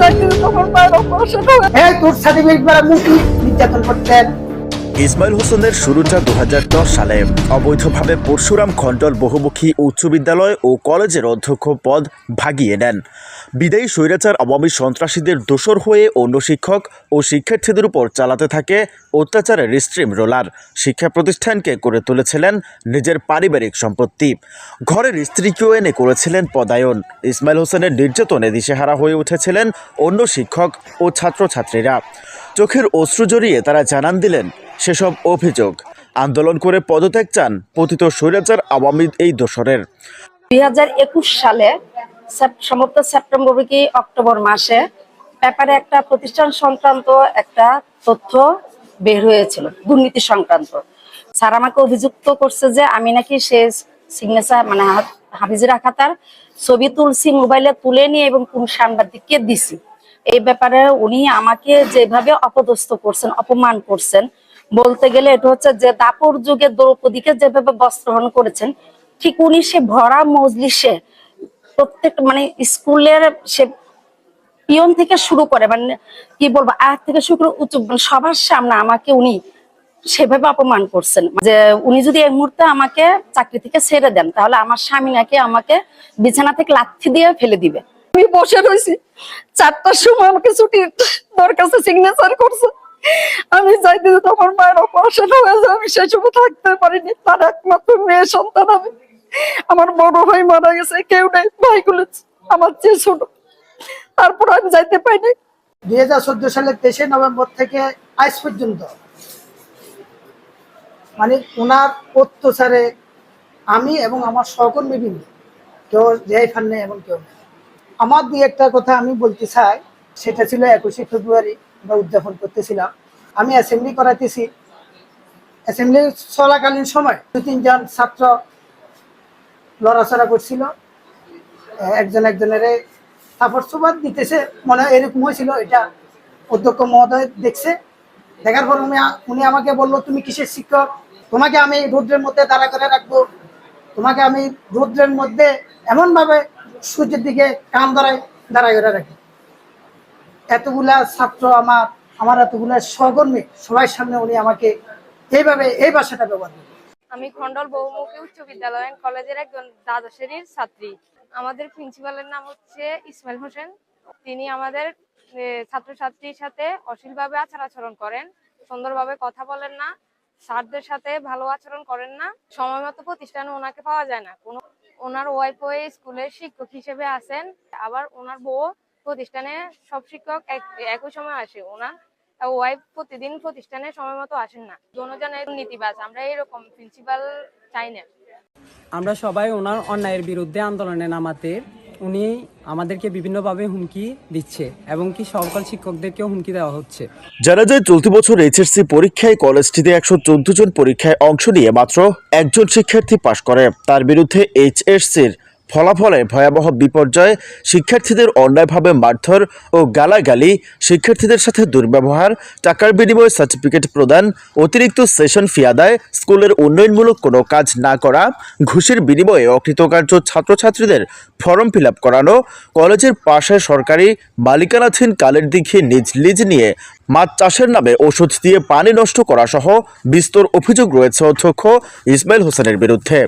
চাকরি তখন মায়ের অপারেশন হয়ে হ্যাঁ তোর সার্টিফিকেট দ্বারা নির্যাতন করতেন। ইসমাইল হোসেনের শুরুটা দু হাজার দশ সালে। অবৈধভাবে পরশুরাম খণ্ডল বহুমুখী উচ্চ বিদ্যালয় ও কলেজের অধ্যক্ষ পদ ভাগিয়ে নেন। বিদায়ী স্বৈরাচার আওয়ামী সন্ত্রাসীদের দোসর হয়ে অন্য শিক্ষক ও শিক্ষার্থীদের উপর চালাতে থাকে অত্যাচারের স্ট্রিম রোলার। শিক্ষা প্রতিষ্ঠানকে করে তুলেছিলেন নিজের পারিবারিক সম্পত্তি। ঘরের স্ত্রীকেও এনে করেছিলেন পদায়ন। ইসমাইল হোসেনের নির্যাতনে দিশেহারা হয়ে উঠেছিলেন অন্য শিক্ষক ও ছাত্রছাত্রীরা। চোখের অশ্রু জড়িয়ে তারা জানান দিলেন সেসব অভিযোগ। আন্দোলন করে পদত্যাগ চান পতিত স্বৈরাচার আওয়ামী এই দোসরের। দুই সালে সম্ভবত সেপ্টেম্বর কি অক্টোবর মাসে ব্যাপারে একটা প্রতিষ্ঠান সংক্রান্ত একটা তথ্য বের হয়েছিল, দুর্নীতি সংক্রান্ত। স্যার আমাকে অভিযুক্ত করছে যে আমি নাকি সে সিগনেচার মানে হাফিজুর খাতার ছবি তুলছি, মোবাইলে তুলে নিয়ে এবং কোন সাংবাদিককে দিছি। এই ব্যাপারে উনি আমাকে যেভাবে অপদস্থ করছেন, অপমান করছেন বলতে গেলে এটা হচ্ছে যে দাপর যুগে দ্রৌপদীকে যেভাবে বস্ত্রহরণ করেছেন, ঠিক উনি সে ভরা মজলিসে প্রত্যেক মানে স্কুলের সে পিয়ন থেকে শুরু করে মানে কি বলব আগ থেকে শুরু করে উচ্চ মানে সবার সামনে আমাকে উনি সেভাবে অপমান করছেন। যে উনি যদি এই মুহূর্তে আমাকে চাকরি থেকে ছেড়ে দেন, তাহলে আমার স্বামী নাকি আমাকে বিছানা থেকে লাথি দিয়ে ফেলে দিবে। আমি বসে রয়েছি চারটার সময় আমাকে ছুটি দরখাস্ত সিগনেচার করছে। আমি যাইতে যেতে আমার মায়ের অপারেশন হয়েছে আমি সময় থাকতে পারিনি। তার একমাত্র মেয়ে সন্তান আমি। আমার বড় ভাই মারা গেছে, কেউ নেই, ভাইগুলো আমার চেয়ে ছোট। তারপর আমি যাইতে পাইনি। দুই হাজার চোদ্দ সালের তেইশে নভেম্বর থেকে আজ পর্যন্ত মানে ওনার অত্যাচারে আমি এবং আমার সহকর্মী বৃন্দ, কেউ রেহাই ফান নেই এমন কেউ আমার দুই একটা কথা আমি বলতে চাই, সেটা ছিল একুশে ফেব্রুয়ারি। আমরা উদযাপন করতেছিলাম। আমি অ্যাসেম্বলি করাতেছি অ্যাসেম্বলি চলাকালীন সময় দু তিনজন ছাত্র লড়াচড়া করছিল। একজন একজনের তারপর সুবাদ দিতেছে। মনে হয় এরকম হয়েছিল, এটা অধ্যক্ষ মহোদয় দেখছে। দেখার পর উনি উনি আমাকে বলল, তুমি কিসের শিক্ষক? তোমাকে আমি রৌদ্রের মধ্যে দাঁড়া করে রাখব। তোমাকে আমি রৌদ্রের মধ্যে এমনভাবে সূর্যের দিকে কান দাঁড়ায় দাঁড়া করে রাখি। এতগুলা ছাত্র আমার আমার এতগুলা সহকর্মী, সবাই সামনে উনি আমাকে এইভাবে এই ভাষাটা ব্যবহার করে আমি খন্ডল বহুমুখী উচ্চ বিদ্যালয় কলেজের একজন দ্বাদশ শ্রেণির ছাত্রী। আমাদের প্রিন্সিপালের নাম হচ্ছে ইসমাইল হোসেন। তিনি আমাদের ছাত্রছাত্রীর সাথে অশ্লীলভাবে আচার আচরণ করেন, সুন্দরভাবে কথা বলেন না, স্যারদের সাথে ভালো আচরণ করেন না সময় মতো প্রতিষ্ঠানে ওনাকে পাওয়া যায় না। কোনো, ওনার ওয়াইফ স্কুলের শিক্ষক হিসেবে আছেন। আবার ওনার বউ প্রতিষ্ঠানে সব শিক্ষক এক- একই সময় আসে। ওনার ওয়াইফ প্রতিদিন প্রতিষ্ঠানে সময় মতো আসেন না। জনজনের নীতিবাজ আমরা এরকম প্রিন্সিপাল চাই না। আমরা সবাই ওনার অন্যায়ের বিরুদ্ধে আন্দোলনে নামাতে উনি আমাদেরকে বিভিন্নভাবে হুমকি দিচ্ছে এবং কি সকল শিক্ষকদেরকেও হুমকি দেওয়া হচ্ছে। জানা যায় চলতি বছর এইচএসসি পরীক্ষায় কলেজটিতে একশো চোদ্দ জন পরীক্ষায় অংশ নিয়ে মাত্র একজন শিক্ষার্থী পাশ করে। তার বিরুদ্ধে এইচএসসির ফলাফলে ভয়াবহ বিপর্যয় শিক্ষার্থীদের অন্যায়ভাবে মারধর ও গালাগালি, শিক্ষার্থীদের সাথে দুর্ব্যবহার, টাকার বিনিময়ে সার্টিফিকেট প্রদান, অতিরিক্ত সেশন ফি আদায়, স্কুলের উন্নয়নমূলক কোনো কাজ না করা, ঘুষের বিনিময়ে অকৃতকার্য ছাত্রছাত্রীদের ফর্ম ফিল করানো, কলেজের পাশে সরকারি মালিকানাধীন কালের দিকে নিজ লিজ নিয়ে মাছ চাষের নামে ওষুধ দিয়ে পানি নষ্ট করা সহ বিস্তর অভিযোগ রয়েছে অধ্যক্ষ ইসমাইল হোসেনের বিরুদ্ধে।